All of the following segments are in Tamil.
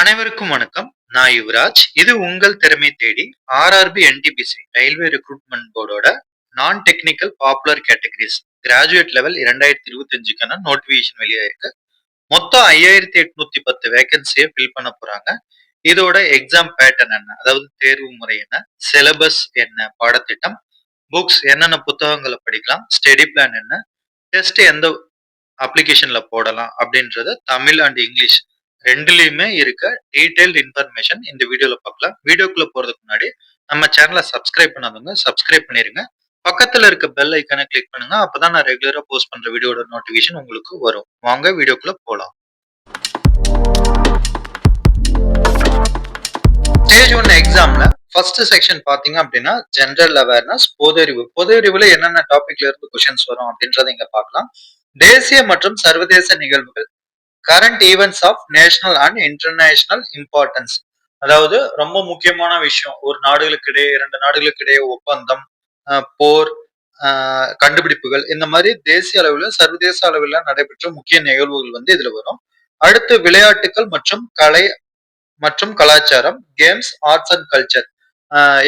அனைவருக்கும் வணக்கம். நான் யுவராஜ். இது உங்கள் திறமை தேடி RRB NTPC railway recruitment போர்டோட non technical popular categories graduate level இரண்டாயிரத்தி இருபத்தி அஞ்சுக்கான நோட்டிபிகேஷன் வெளியாயிருக்கு. மொத்தம் ஐயாயிரத்தி எட்நூத்தி பத்து வேகன்சியை ஃபில் பண்ண போறாங்க. இதோட எக்ஸாம் பேட்டர்ன் என்ன? அதாவது தேர்வு முறை என்ன? சிலபஸ் என்ன? பாடத்திட்டம்? புக்ஸ் என்னென்ன புத்தகங்களை படிக்கலாம்? ஸ்டடி பிளான் என்ன? டெஸ்ட் எந்த அப்ளிகேஷன்ல போடலாம்? அப்படின்றத தமிழ் அண்ட் இங்கிலீஷ் ரெண்டுலயுமே இருக்க டீடைல்டு இன்ஃபர்மேஷன் இந்த வீடியோவில் பார்க்கலாம். வீடியோக்குள்ள போறதுக்கு முன்னாடி நம்ம சேனலை சப்ஸ்கிரைப் பண்ணாதவங்க சப்ஸ்கிரைப் பண்ணிருங்க. பக்கத்துல இருக்க பெல் ஐக்கனை கிளிக் பண்ணுங்க. அப்பதான் நான் ரெகுலரா போஸ்ட் பண்ற வீடியோட நோட்டிபிகேஷன் உங்களுக்கு வரும். வாங்க வீடியோக்குள்ள போலாம். ஸ்டேஜ் ஒன் எக்ஸாம்ல ஃபர்ஸ்ட் செக்ஷன் பாத்தீங்க அப்படின்னா ஜென்ரல் அவேர்னஸ் பொது அறிவு பொது அறிவுல என்னென்ன டாபிக்ல இருந்து கொஸ்டின்ஸ் வரும் அப்படின்றத இங்க பார்க்கலாம். தேசிய மற்றும் சர்வதேச நிகழ்வுகள். Current events of national and international importance அதாவது ரொம்ப முக்கியமான விஷயம். ஒரு நாடுகளுக்கு இடையே இரண்டு நாடுகளுக்கு இடையே ஒப்பந்தம் போர் கண்டுபிடிப்புகள் இந்த மாதிரி தேசிய அளவில் சர்வதேச அளவில் நடைபெற்ற முக்கிய நிகழ்வுகள் வந்து இதுல வரும். அடுத்து விளையாட்டுகள் மற்றும் கலை மற்றும் கலாச்சாரம் கேம்ஸ் ஆர்ட்ஸ் அண்ட் கல்ச்சர்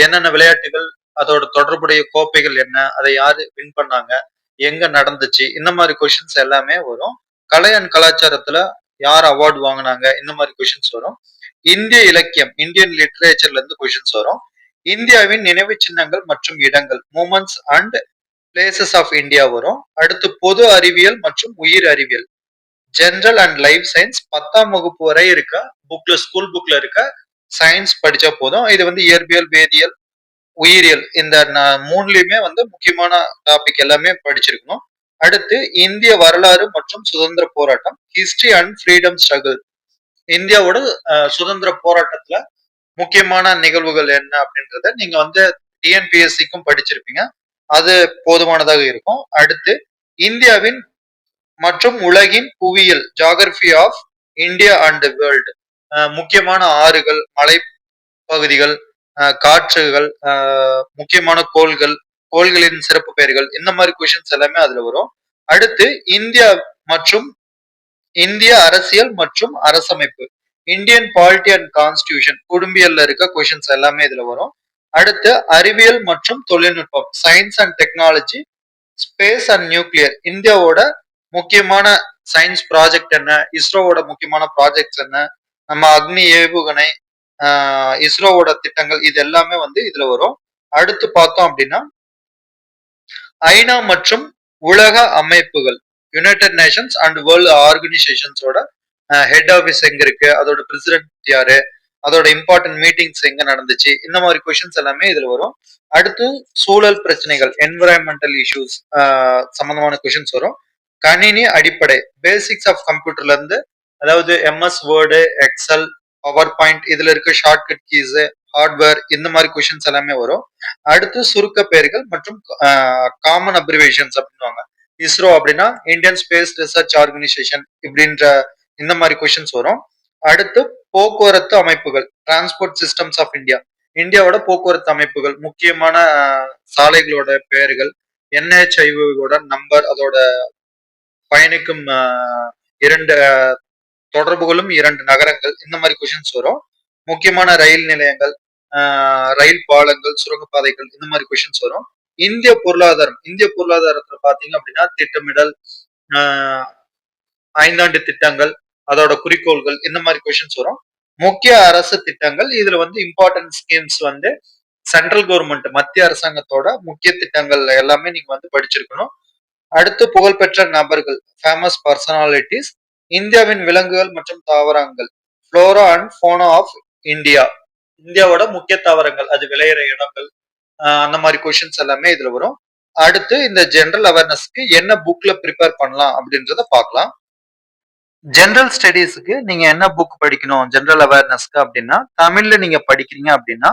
என்னென்ன விளையாட்டுகள் அதோட தொடர்புடைய கோப்பைகள் என்ன அதை யாரு வின் பண்ணாங்க எங்க நடந்துச்சு இந்த மாதிரி கொஷின்ஸ் எல்லாமே வரும். கலை அண்ட் கலாச்சாரத்துல யார் அவார்டு வாங்கினாங்க? இந்த மாதிரி கொஷின்ஸ் வரும். இந்திய இலக்கியம் இந்தியன் லிட்ரேச்சர்ல இருந்து கொஷின்ஸ் வரும். இந்தியாவின் நினைவு சின்னங்கள் மற்றும் இடங்கள் moments and places of India வரும். அடுத்து பொது அறிவியல் மற்றும் உயிர் அறிவியல். ஜென்ரல் அண்ட் லைஃப் சயின்ஸ் பத்தாம் வகுப்பு வரை இருக்க புக்ல ஸ்கூல் புக்ல இருக்க சயின்ஸ் படிச்சா போதும். இது வந்து இயற்பியல் வேதியியல் உயிரியல். இந்த மூணுலயுமே வந்து முக்கியமான டாபிக் எல்லாமே படிச்சிருக்கணும். அடுத்து இந்திய வரலாறு மற்றும் சுதந்திர போராட்டம் ஹிஸ்டரி அண்ட் ஃப்ரீடம் ஸ்ட்ரகிள் இந்தியாவோட சுதந்திர போராட்டத்துல முக்கியமான நிகழ்வுகள் என்ன அப்படின்றத நீங்க வந்து டிஎன்பிஎஸ்சிக்கும் படிச்சிருப்பீங்க. அது போதுமானதாக இருக்கும். அடுத்து இந்தியாவின் மற்றும் உலகின் புவியியல் geography of India and world முக்கியமான ஆறுகள் மலை பகுதிகள் காற்றுகள் முக்கியமான கோள்கள் கோள்களின் சிறப்பு பெயர்கள் இந்த மாதிரி கொஷின்ஸ் எல்லாமே அதுல வரும். அடுத்து இந்தியா மற்றும் இந்திய அரசியல் மற்றும் அரசமைப்பு இந்தியன் பாலிட்டி அண்ட் கான்ஸ்டியூஷன் குடும்பியல்ல இருக்க கொஷின்ஸ் எல்லாமே இதுல வரும். அடுத்து அறிவியல் மற்றும் தொழில்நுட்பம் science and technology space and nuclear இந்தியாவோட முக்கியமான சயின்ஸ் ப்ராஜெக்ட் என்ன இஸ்ரோவோட முக்கியமான ப்ராஜெக்ட்ஸ் என்ன நம்ம அக்னி ஏவுகணை இஸ்ரோவோட திட்டங்கள் இது எல்லாமே வந்து இதுல வரும். அடுத்து பார்த்தோம் அப்படின்னா ஐநா மற்றும் உலக அமைப்புகள் யுனைடெட் நேஷன்ஸ் அண்ட் வேர்ல்டு ஆர்கனைசேஷன்ஸோட ஹெட் ஆஃபீஸ் எங்க இருக்கு அதோட பிரசிடென்ட் யாரு அதோட இம்பார்ட்டன்ட் மீட்டிங்ஸ் எங்க நடந்துச்சு இந்த மாதிரி கொஷின்ஸ் எல்லாமே இதுல வரும். அடுத்து சூழல் பிரச்சனைகள் என்விரான்மெண்டல் இஷ்யூஸ் சம்பந்தமான கொஷின்ஸ் வரும். கணினி அடிப்படை பேசிக்ஸ் ஆஃப் கம்ப்யூட்டர்ல இருந்து அதாவது MS word excel power point இதுல இருக்க ஷார்ட்கட் கீஸ் ஹார்ட்வேர் இந்த மாதிரி கொஷின்ஸ் எல்லாமே வரும். அடுத்து சுருக்க பெயர்கள் மற்றும் காமன் அப்ரிவேஷன்ஸ் அப்படின்வாங்க இஸ்ரோ அப்படின்னா இந்தியன் ஸ்பேஸ் ரிசர்ச் ஆர்கனைசேஷன் இப்படின்ற இந்த மாதிரி கொஷின்ஸ் வரும். அடுத்து போக்குவரத்து அமைப்புகள் டிரான்ஸ்போர்ட் சிஸ்டம்ஸ் ஆஃப் இந்தியா இந்தியாவோட போக்குவரத்து அமைப்புகள் முக்கியமான சாலைகளோட பெயர்கள் என்ஹெச்ஐவியோட நம்பர் அதோட பயணிக்கும் இரண்டு தொடர்புகளும் இரண்டு நகரங்கள். இந்த மாதிரி கொஷின்ஸ் வரும். முக்கியமான ரயில் நிலையங்கள் ரயில் பாலங்கள் சுரங்கப்பாதைகள் இந்த மாதிரி கொஷின்ஸ் வரும். இந்திய பொருளாதாரம் இந்திய பொருளாதாரத்துல பாத்தீங்க அப்படின்னா திட்டமிடல் ஐந்தாண்டு திட்டங்கள் அதோட குறிக்கோள்கள் இந்த மாதிரி கொஷின்ஸ் வரும். முக்கிய அரசு திட்டங்கள் இதுல வந்து இம்பார்ட்டன்ட் ஸ்கீம்ஸ் வந்து சென்ட்ரல் கவர்மெண்ட் மத்திய அரசாங்கத்தோட முக்கிய திட்டங்கள் எல்லாமே நீங்க வந்து படிச்சிருக்கணும். அடுத்து புகழ்பெற்ற நபர்கள் ஃபேமஸ் பர்சனாலிட்டிஸ் இந்தியாவின் விலங்குகள் மற்றும் தாவரங்கள். Flora and fauna of India இந்தியாவோட முக்கிய தாவரங்கள் அது விளையிற இடங்கள் அந்த மாதிரி கொஷின்ஸ் எல்லாமே இதுல வரும். அடுத்து இந்த ஜென்ரல் அவேர்னஸ்க்கு என்ன புக்ல ப்ரிப்பேர் பண்ணலாம் அப்படின்றத பார்க்கலாம். ஜென்ரல் ஸ்டடீஸ்க்கு நீங்க என்ன புக் படிக்கணும் ஜென்ரல் அவேர்னஸ்க்கு அப்படின்னா தமிழ்ல நீங்க படிக்கிறீங்க அப்படின்னா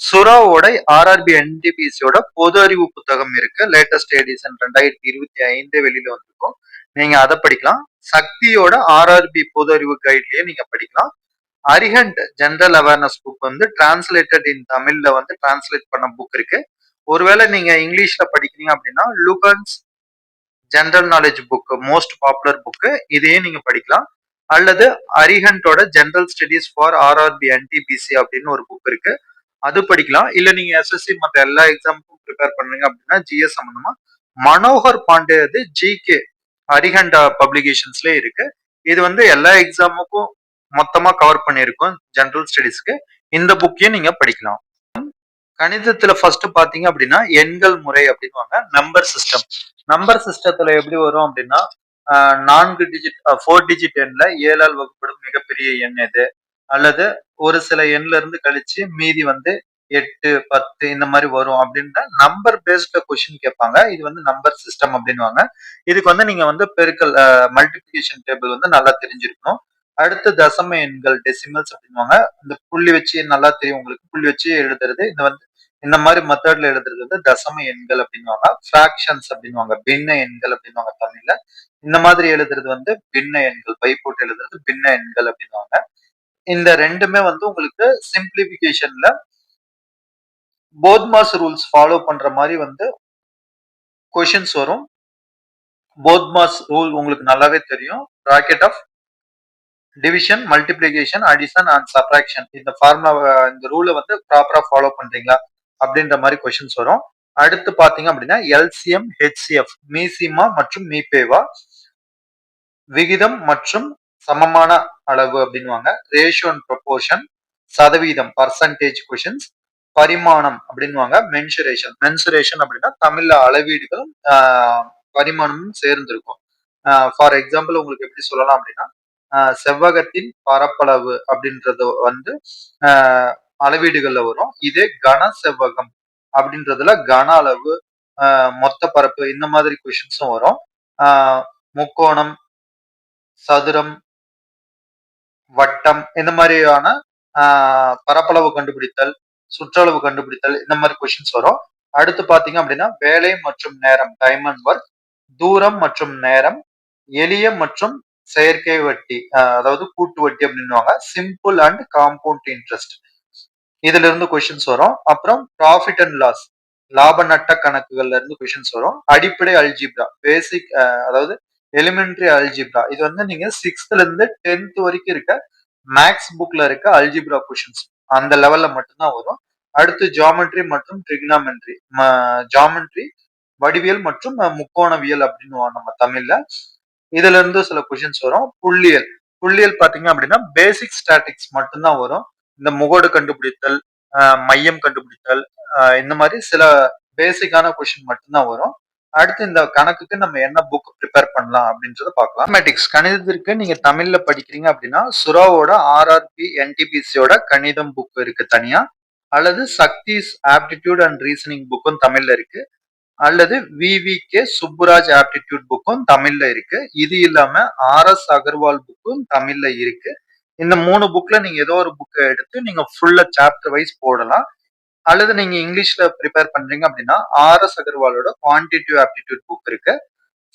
சுராவோட ஆர்ஆர்பி என்டிபிசியோட பொது அறிவு புத்தகம் இருக்கு. லேட்டஸ்ட் எடிஷன் ரெண்டாயிரத்தி இருபத்தி ஐந்து வெளியில வந்திருக்கும். நீங்க அதை படிக்கலாம். சக்தியோட ஆர்ஆர்பி பொது அறிவு கைட்லயே நீங்க படிக்கலாம். அரிஹண்ட் ஜென்ரல் அவேர்னஸ் புக் வந்து டிரான்ஸ்லேட்டட் இன் தமிழ்ல வந்து டிரான்ஸ்லேட் பண்ண புக் இருக்கு. ஒருவேளை நீங்க இங்கிலீஷ்ல படிக்கிறீங்க அப்படின்னா Lucent's general knowledge book most popular book இதையே நீங்க படிக்கலாம். அல்லது அரிஹண்டோட general studies for RRB NTPC அப்படின்னு ஒரு புக் இருக்கு. அது படிக்கலாம். இல்ல நீங்க எஸ்எஸ்சி மற்ற எல்லா எக்ஸாமுக்கும் ப்ரிப்பேர் பண்றீங்க அப்படின்னா ஜிஎஸ் சம்பந்தமா. மனோகர் பாண்டேது ஜிகே அரிஹண்டா பப்ளிகேஷன்ஸ்ல இருக்கு. இது வந்து எல்லா எக்ஸாமுக்கும் மொத்தமா கவர் பண்ணியிருக்கோம் ஜென்ரல் ஸ்டடிஸ்க்கு இந்த புக்கையும் நீங்க படிக்கலாம். கணிதத்துல ஃபர்ஸ்ட் பாத்தீங்க அப்படின்னா எண்கள் முறை அப்படின்வாங்க நம்பர் சிஸ்டம் நம்பர் சிஸ்டத்துல எப்படி வரும் அப்படின்னா நான்கு டிஜிட் ஃபோர் டிஜிட் எண்ல ஏழால் வகுப்படும் மிகப்பெரிய எண் எது? அல்லது ஒரு சில எண்ல இருந்து கழிச்சு மீதி வந்து எட்டு பத்து இந்த மாதிரி வரும் அப்படின்னா நம்பர் பேஸ்ட கொஸ்டின் கேட்பாங்க. இது வந்து நம்பர் சிஸ்டம் அப்படின்வாங்க இதுக்கு வந்து நீங்க வந்து பெருக்கல் மல்டிபிளிகேஷன் டேபிள் வந்து நல்லா தெரிஞ்சிருக்கணும். அடுத்து தசம எண்கள் டெசிமல்ஸ் அப்படின்வாங்க இந்த புள்ளி வச்சு நல்லா தெரியும் உங்களுக்கு. புள்ளி வச்சு எழுதுறது. இந்த வந்து இந்த மாதிரி மெத்தட்ல எழுதுறது வந்து தசம எண்கள் அப்படின்வாங்க ஃபிராக்ஷன்ஸ் அப்படின்வாங்க பின்ன எண்கள் அப்படின்வாங்க தமிழ்ல. இந்த மாதிரி எழுதுறது வந்து பின்ன எண்கள் பை போட்டு எழுதுறது பின்ன எண்கள் அப்படின்வாங்க இந்த ரெண்டுமே வந்து உங்களுக்கு சிம்பிளிபிகேஷன்ல போத்மாஸ் ரூல்ஸ் ஃபாலோ பண்ற மாதிரி வந்து கொஷின்ஸ் வரும். போத்மாஸ் ரூல் உங்களுக்கு நல்லாவே தெரியும். Rocket of division multiplication addition and subtraction இந்த ஃபார்முலா இந்த ரூலை வந்து ப்ராப்பரா ஃபாலோ பண்றீங்களா? அப்படின்ற மாதிரி கொஷின்ஸ் வரும். அடுத்து பாத்தீங்க அப்படின்னா எல்சிஎம் ஹெச்சிஎஃப் மீசிமா மற்றும் மீபேவா விகிதம் மற்றும் சமமான அளவு அப்படின்வாங்க ரேஷியோ அண்ட் ப்ரொபோர்ஷன் சதவீதம் பர்சன்டேஜ் கொஷின்ஸ் பரிமாணம் அப்படின்வாங்க மென்சுரேஷன் மென்சுரேஷன் அப்படின்னா தமிழ்ல அளவீடுகளும் பரிமாணமும் சேர்ந்திருக்கும். ஃபார் எக்ஸாம்பிள் உங்களுக்கு எப்படி சொல்லலாம் அப்படின்னா செவ்வகத்தின் பரப்பளவு அப்படின்றது வந்து அளவீடுகள்ல வரும். இதே கன செவ்வகம் அப்படின்றதுல கன அளவு மொத்த பரப்பு இந்த மாதிரி கொஷின்ஸும் வரும். முக்கோணம் சதுரம் வட்டம் இந்த மாதிரியான பரப்பளவு கண்டுபிடித்தல் சுற்றளவு கண்டுபிடித்தல் இந்த மாதிரி கொஷின்ஸ் வரும். அடுத்து பாத்தீங்க அப்படின்னா வேலை மற்றும் நேரம் டைமண்ட் ஒர்க் தூரம் மற்றும் நேரம் எளிய மற்றும் செயற்கை வட்டி அதாவது கூட்டு வட்டி அப்படின்னுவாங்க. சிம்பிள் அண்ட் காம்பவுண்ட் இன்ட்ரெஸ்ட் இதுல இருந்து கொஷின்ஸ் வரும். அப்புறம் ப்ராஃபிட் அண்ட் லாஸ் லாப நட்ட கணக்குகள்ல இருந்து கொஷின்ஸ் வரும். அடிப்படை அல்ஜிப்ரா பேசிக் அதாவது எலிமெண்ட்ரி அல்ஜிப்ரா இது வந்து நீங்க சிக்ஸ்த்ல இருந்து டென்த் வரைக்கும் இருக்க மேக்ஸ் புக்ல இருக்க அல்ஜிப்ரா கொஷின்ஸ் அந்த லெவல்ல மட்டும்தான் வரும். அடுத்து ஜாமெட்ரி மற்றும் ட்ரிக்னாமெட்ரி ஜாமெட்ரி வடிவியல் மற்றும் முக்கோணவியல் அப்படின்னு நம்ம தமிழ்ல. இதுல இருந்து சில கொஷின்ஸ் வரும். புள்ளியல் புள்ளியல் பாத்தீங்க அப்படின்னா பேசிக் ஸ்டாட்டிக்ஸ் மட்டும்தான் வரும். இந்த முகோடு கண்டுபிடித்தல் மையம் கண்டுபிடித்தல் இந்த மாதிரி சில பேசிக்கான கொஷின் மட்டும்தான் வரும். அடுத்து இந்த கணக்குக்கு நம்ம என்ன புக் ப்ரிப்பேர் பண்ணலாம் அப்படின்றத பார்க்கலாம். மேட்டிக்ஸ் கணிதத்திற்கு நீங்க தமிழ்ல படிக்கிறீங்க அப்படின்னா சுராவோட ஆர்ஆர்பி என்டிபிசியோட கணிதம் புக் இருக்கு தனியா. அல்லது சக்திஸ் ஆப்டிடியூட் அண்ட் ரீசனிங் புக்கும் தமிழ்ல இருக்கு. அல்லது விவி கே சுப்புராஜ் ஆப்டிடியூட் புக்கும் தமிழ்ல இருக்கு. இது இல்லாம ஆர் எஸ் அகர்வால் புக்கும் தமிழ்ல இருக்கு. இந்த மூணு புக்ல நீங்க ஏதோ ஒரு புக்கை எடுத்து நீங்க ஃபுல்லா சாப்டர் வைஸ் போடலாம். அல்லது நீங்க இங்கிலீஷ்ல ப்ரிப்பேர் பண்றீங்க அப்படின்னா ஆர் எஸ் அகர்வாலோட குவான்டிட்டிவ் ஆப்டிடியூட் புக் இருக்கு.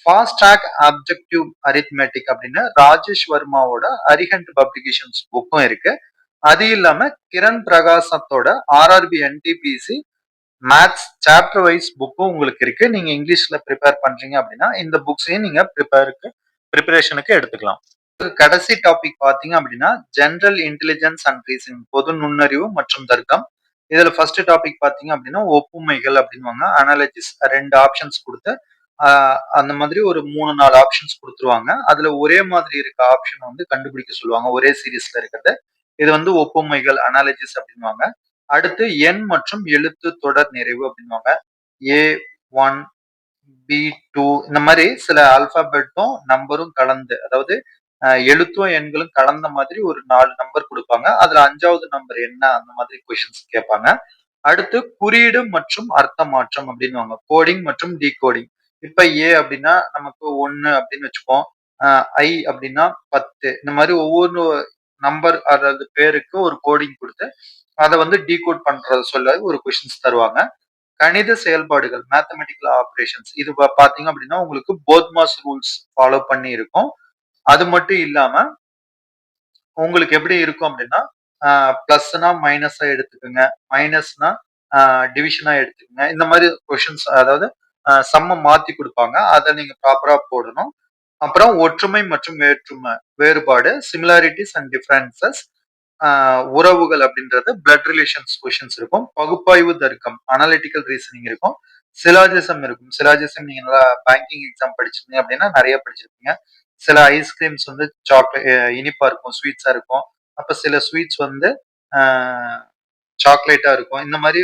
ஃபாஸ்ட் ட்ராக் அப்ஜெக்டிவ் அரித்மேட்டிக் அப்படின்னு ராஜேஷ் வர்மாவோட அரிஹண்ட் பப்ளிகேஷன்ஸ் புக்கும் இருக்கு. அது இல்லாம Kiran பிரகாசத்தோட RRB NTPC maths chapter wise புக்கும் உங்களுக்கு இருக்கு. நீங்க இங்கிலீஷ்ல ப்ரிப்பேர் பண்றீங்க அப்படின்னா இந்த புக்ஸையும் நீங்க ப்ரிப்பேருக்கு ப்ரிப்பரேஷனுக்கு எடுத்துக்கலாம். கடைசி டாபிக் பாத்தீங்க அப்படின்னா ஜென்ரல் இன்டெலிஜென்ஸ் அண்ட் ரீசனிங் பொது நுண்ணறிவு மற்றும் தர்க்கம். இதுல ஃபர்ஸ்ட் டாபிக் பாத்தீங்க அப்படின்னா ஒப்புமைகள் அப்படின்வாங்க அனாலஜிஸ் ரெண்டு ஆப்ஷன்ஸ் கொடுத்து அந்த மாதிரி ஒரு மூணு நாலு ஆப்ஷன்ஸ் கொடுத்துருவாங்க. அதுல ஒரே மாதிரி இருக்க ஆப்ஷன் வந்து கண்டுபிடிக்க சொல்லுவாங்க. ஒரே சீரீஸ்ல இருக்கிறது. இது வந்து ஒப்புமைகள் அனாலஜிஸ் அப்படின்வாங்க அடுத்து எண் மற்றும் எழுத்து தொடர் நிறைவு அப்படின்வாங்க ஏ ஒன் பி டூ இந்த மாதிரி சில அல்பாபெட்டும் நம்பரும் கலந்து அதாவது எழுத்தும் எண்களும் கலந்த மாதிரி ஒரு நாலு நம்பர் கொடுப்பாங்க. அதுல அஞ்சாவது நம்பர் என்ன? அந்த மாதிரி கொஷின்ஸ் கேட்பாங்க. அடுத்து குறியீடு மற்றும் அர்த்த மாற்றம் அப்படின்வாங்க கோடிங் மற்றும் கோடிங் இப்ப ஏ அப்படின்னா நமக்கு ஒன்னு அப்படின்னு வச்சுப்போம். ஐ அப்படின்னா பத்து. இந்த மாதிரி ஒவ்வொரு நம்பர் அதாவது பேருக்கு ஒரு கோடிங் கொடுத்து அதை வந்து டீகோட் பண்றத சொல்ல ஒரு கொஷின்ஸ் தருவாங்க. கணித செயல்பாடுகள் மேத்தமெட்டிக்கல் ஆப்ரேஷன்ஸ் இது பாத்தீங்க அப்படின்னா உங்களுக்கு போத்மாஸ் ரூல்ஸ் ஃபாலோ பண்ணி இருக்கும் அது மட்டும் இல்லாம உங்களுக்கு எப்படி இருக்கும் அப்படின்னா பிளஸ்னா மைனஸா எடுத்துக்கோங்க. மைனஸ்னா டிவிஷனா எடுத்துக்கோங்க. இந்த மாதிரி கொஷின்ஸ் அதாவது சம்ம மாத்தி கொடுப்பாங்க. அதை நீங்க ப்ராப்பரா போடணும். அப்புறம் ஒற்றுமை மற்றும் வேற்றுமை வேறுபாடு சிமிலாரிட்டிஸ் அண்ட் டிஃபரன்சஸ் உறவுகள் அப்படின்றது பிளட் ரிலேஷன்ஸ் கொஷின்ஸ் இருக்கும். பகுப்பாய்வு தர்க்கம் அனாலிட்டிக்கல் ரீசனிங் இருக்கும். சிலாஜிசம் இருக்கும். சிலாஜிசம் நீங்க நல்லா பேங்கிங் எக்ஸாம் படிச்சிருந்தீங்க அப்படின்னா நிறைய படிச்சிருப்பீங்க. சில ஐஸ்கிரீம்ஸ் வந்து சாக்லேட் இனிப்பா இருக்கும் ஸ்வீட்ஸா இருக்கும். அப்ப சில ஸ்வீட்ஸ் வந்து சாக்லேட்டா இருக்கும். இந்த மாதிரி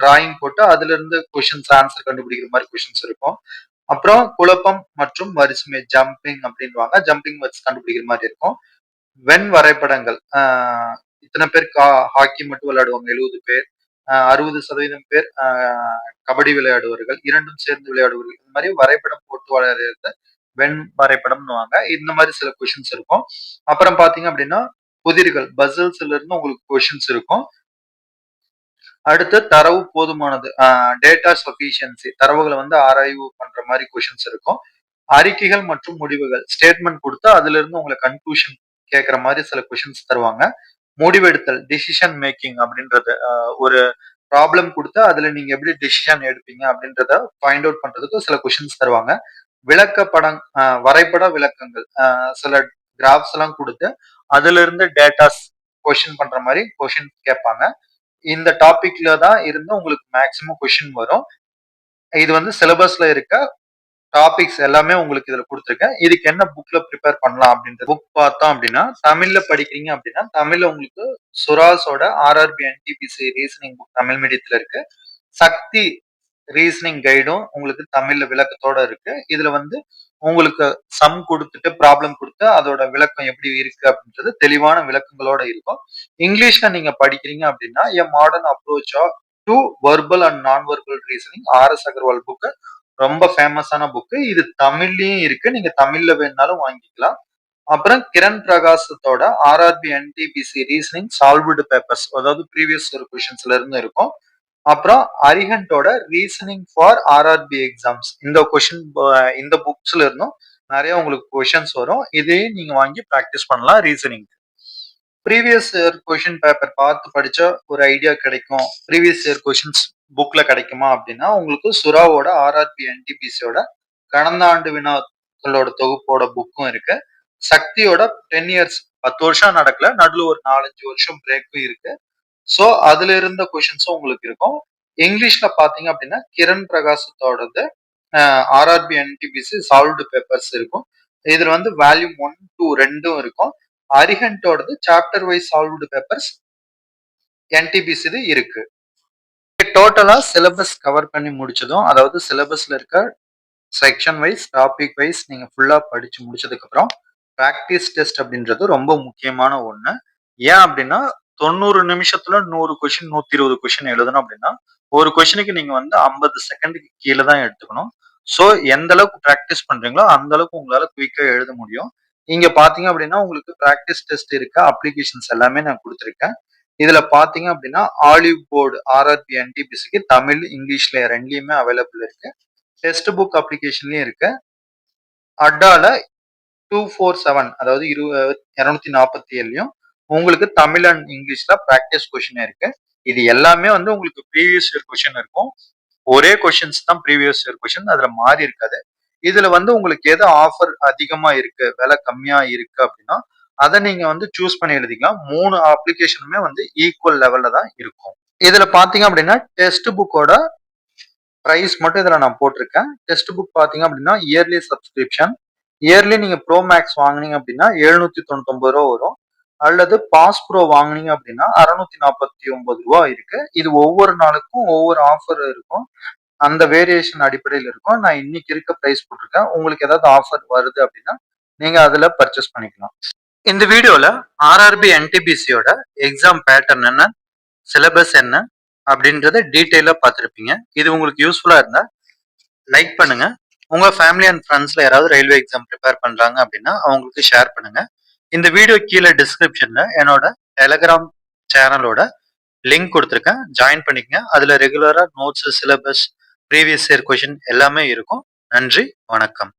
டிராயிங் போட்டு அதுல இருந்து கொஷின்ஸ் ஆன்சர் கண்டுபிடிக்கிற மாதிரி கொஷின்ஸ் இருக்கும். அப்புறம் குழப்பம் மற்றும் வரிசுமை ஜம்பிங் அப்படின்வாங்க ஜம்பிங் வச்சு கண்டுபிடிக்கிற மாதிரி இருக்கும். வெண் வரைபடங்கள் இத்தனை பேர் ஹாக்கி மட்டும் விளையாடுவாங்க எழுபது பேர். அறுபது சதவீதம் பேர் கபடி விளையாடுவார்கள். இரண்டும் சேர்ந்து விளையாடுவார்கள். இந்த மாதிரி வரைபடம் போட்டு வளர்றது வெண் வரைபடம்னுவாங்க. இந்த மாதிரி சில கொஷின்ஸ் இருக்கும். அப்புறம் பாத்தீங்க அப்படின்னா புதிர்கள் பசில்ஸ்ல இருந்து உங்களுக்கு கொஷின்ஸ் இருக்கும். அடுத்து தரவு போதுமானது டேட்டா சஃபிஷியன்சி தரவுகளை வந்து ஆராய்வு பண்ற மாதிரி கொஷின்ஸ் இருக்கும். அறிக்கைகள் மற்றும் முடிவுகள் ஸ்டேட்மெண்ட் கொடுத்து அதுல இருந்து உங்களை கன்க்ளூஷன் கேட்கற மாதிரி சில கொஷின்ஸ் தருவாங்க. முடிவெடுத்தல் டிசிஷன் மேக்கிங் அப்படின்றது ஒரு ப்ராப்ளம் கொடுத்து அதுல நீங்க எப்படி டிசிஷன் எடுப்பீங்க அப்படின்றத ஃபைண்ட் அவுட் பண்றதுக்கு சில கொஷின்ஸ் தருவாங்க. விளக்கப்படம் வரைபட விளக்கங்கள் சில கிராஃப்ஸ் எல்லாம் கொடுத்து அதுல இருந்து டேட்டாஸ் கொஷின் பண்ற மாதிரி கொஷின் கேட்பாங்க. இந்த டாபிக்ல தான் இருந்து உங்களுக்கு மேக்சிமம் கொஷின் வரும். இது வந்து சிலபஸ்ல இருக்க டாபிக்ஸ் எல்லாமே உங்களுக்கு இதுல கொடுத்துருக்கேன். இதுக்கு என்ன புக்ல ப்ரிப்பேர் பண்ணலாம் அப்படின்ற புக் பார்த்தோம் அப்படின்னா தமிழ்ல படிக்கிறீங்க அப்படின்னா தமிழ்ல உங்களுக்கு சுராஸோட RRB NTPC reasoning book Tamil மீடியத்துல இருக்கு. சக்தி ரீசனிங் கைடும் உங்களுக்கு தமிழ்ல விளக்கத்தோட இருக்கு. இதுல வந்து உங்களுக்கு சம் கொடுத்துட்டு ப்ராப்ளம் கொடுத்து அதோட விளக்கம் எப்படி இருக்கு அப்படின்றது தெளிவான விளக்கங்களோட இருக்கும். இங்கிலீஷ்ல நீங்க படிக்கிறீங்க அப்படின்னா a modern approach to verbal and non verbal reasoning R S Agarwal book ரொம்ப ஃபேமஸான புக்கு இது தமிழ்லயும் இருக்கு. நீங்க தமிழ்ல வேணாலும் வாங்கிக்கலாம். அப்புறம் Kiran பிரகாசத்தோட RRB NTPC reasoning solved papers அதாவது ப்ரீவியஸ் ஒரு கொஷின்ஸ்ல இருந்து இருக்கும். அப்புறம் அரிஹண்டோட ரீசனிங் ஃபார் ஆர்ஆர்பி எக்ஸாம்ஸ் இந்த கொஷின் இந்த புக்ஸ்ல இருந்தும் நிறைய உங்களுக்கு கொஷின்ஸ் வரும். இதையும் நீங்க வாங்கி ப்ராக்டிஸ் பண்ணலாம் reasoning previous year question paper பார்த்து படிச்சா ஒரு ஐடியா கிடைக்கும். ப்ரீவியஸ் இயர் கொஷின்ஸ் புக்ல கிடைக்குமா அப்படின்னா உங்களுக்கு சுறாவோட ஆர்ஆர்பி என்டிபிசியோட கடந்த ஆண்டு வினாக்களோட தொகுப்போட புக்கும் இருக்கு. சக்தியோட டென் இயர்ஸ் பத்து வருஷம் நடக்கல நடுவில் ஒரு நாலஞ்சு வருஷம் பிரேக்கும் இருக்கு. ஸோ அதுல இருந்த கொஷின்ஸும் உங்களுக்கு இருக்கும். இங்கிலீஷ்ல பாத்தீங்க அப்படின்னா கிரண் பிரகாசத்தோடது ஆர்ஆர்பி என்டிபிசி சால்வ்டு பேப்பர்ஸ் இருக்கும். இதுல வந்து வேல்யூம் ஒன் டூ ரெண்டும் இருக்கும். அரிஹண்டோடது chapter wise solved papers NTPC இருக்கு. டோட்டலா சிலபஸ் கவர் பண்ணி முடிச்சதும் அதாவது சிலபஸ்ல இருக்க செக்ஷன் வைஸ் டாபிக் வைஸ் நீங்க ஃபுல்லா படிச்சு முடிச்சதுக்கு அப்புறம் ப்ராக்டிஸ் டெஸ்ட் அப்படின்றது ரொம்ப முக்கியமான ஒண்ணு. ஏன் அப்படின்னா தொண்ணூறு நிமிஷத்துல நூறு கொஸ்டின் நூத்தி இருபது கொஸ்டின் எழுதணும் அப்படின்னா ஒரு கொஸ்டினுக்கு நீங்க வந்து ஐம்பது செகண்டுக்கு கீழே தான் எடுத்துக்கணும். ஸோ எந்த அளவுக்கு ப்ராக்டிஸ் பண்றீங்களோ அந்த அளவுக்கு உங்களால குயிக்கா எழுத முடியும். இங்க பாத்தீங்க அப்படின்னா உங்களுக்கு ப்ராக்டிஸ் டெஸ்ட் இருக்க அப்ளிகேஷன்ஸ் எல்லாமே நான் கொடுத்துருக்கேன். இதுல பாத்தீங்க அப்படின்னா ஆலிவ் போர்டு ஆர்ஆர்பி என்டிபிசிக்கு தமிழ் இங்கிலீஷ்ல ரெண்டுலயுமே அவைலபிள் இருக்கு. டெஸ்ட் புக் அப்ளிகேஷன்லயும் இருக்கு. அட்டால டூ ஃபோர் செவன் அதாவது இரு இரநூத்தி நாற்பத்தி ஏழுலையும் உங்களுக்கு தமிழ் அண்ட் இங்கிலீஷ்ல ப்ராக்டிஸ் கொஷின் இருக்கு. இது எல்லாமே வந்து உங்களுக்கு ப்ரீவியஸ் இயர் கொஷின் இருக்கும். ஒரே கொஷின்ஸ் தான் ப்ரீவியஸ் இயர் கொஷின் அதுல மாறி இருக்காது. இதுல வந்து உங்களுக்கு எது ஆஃபர் அதிகமா இருக்கு விலை கம்மியா இருக்கு அப்படின்னா அதை நீங்க வந்து சூஸ் பண்ணி எழுதிக்கலாம். மூணு அப்ளிகேஷனுமே வந்து ஈக்குவல் லெவல்ல தான் இருக்கும். இதுல பாத்தீங்க அப்படின்னா டெஸ்ட் புக்கோட ப்ரைஸ் மட்டும் இதுல நான் போட்டிருக்கேன். டெஸ்ட் புக் பாத்தீங்க அப்படின்னா இயர்லி சப்ஸ்கிரிப்ஷன் இயர்லி நீங்க ப்ரோ மேக்ஸ் வாங்கினீங்க அப்படின்னா எழுநூத்தி தொண்ணூத்தி ரூபா வரும். அல்லது பாஸ் ப்ரோ வாங்கினீங்க அப்படின்னா அறுநூத்தி நாற்பத்தி ஒன்பது ரூபா இருக்கு. இது ஒவ்வொரு நாளுக்கும் ஒவ்வொரு ஆஃபர் இருக்கும். அந்த வேரியேஷன் அடிப்படையில் இருக்கும். நான் இன்னைக்கு இருக்க ப்ரைஸ் போட்டிருக்கேன். உங்களுக்கு ஏதாவது ஆஃபர் வருது அப்படின்னா நீங்க அதுல பர்ச்சேஸ் பண்ணிக்கலாம். இந்த வீடியோல ஆர்ஆர்பி என்டிபிசியோட எக்ஸாம் பேட்டர்ன் என்ன சிலபஸ் என்ன அப்படின்றத டீட்டெயிலாக பார்த்துருப்பீங்க. இது உங்களுக்கு யூஸ்ஃபுல்லாக இருந்தால் லைக் பண்ணுங்க. உங்கள் ஃபேமிலி அண்ட் ஃப்ரெண்ட்ஸில் யாராவது ரயில்வே எக்ஸாம் ப்ரிப்பேர் பண்ணுறாங்க அப்படின்னா அவங்களுக்கு ஷேர் பண்ணுங்கள் இந்த வீடியோ கீழே டிஸ்கிரிப்ஷன்ல என்னோட டெலகிராம் சேனலோட லிங்க் கொடுத்துருக்கேன். ஜாயின் பண்ணிக்கங்க. அதுல ரெகுலரா notes syllabus previous year question எல்லாமே இருக்கும். நன்றி வணக்கம்.